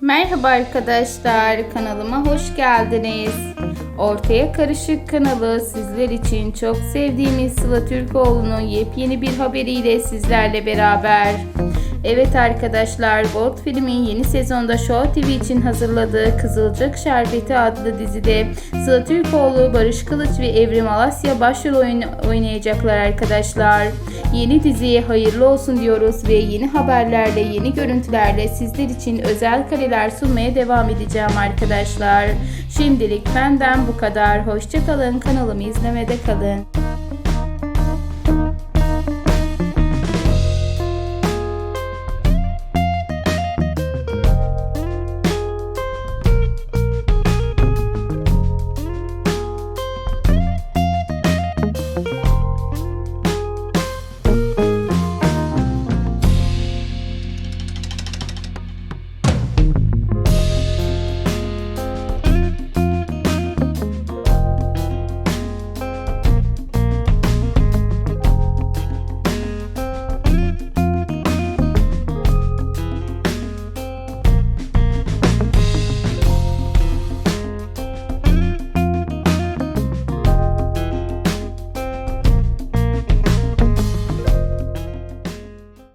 Merhaba arkadaşlar, kanalıma hoş geldiniz. Ortaya Karışık kanalı sizler için çok sevdiğimiz Sıla Türkoğlu'nun yepyeni bir haberiyle sizlerle beraber. Evet arkadaşlar, Gold filmin yeni sezonda Show TV için hazırladığı Kızılcık Şerbeti adlı dizide Sıla Türkoğlu, Barış Kılıç ve Evrim Alasya başrol oyun- oynayacaklar arkadaşlar. Yeni diziye hayırlı olsun diyoruz ve yeni haberlerle, yeni görüntülerle sizler için özel kareler sunmaya devam edeceğim arkadaşlar. Şimdilik benden bu kadar. Hoşçakalın. Kanalımı izlemede kalın.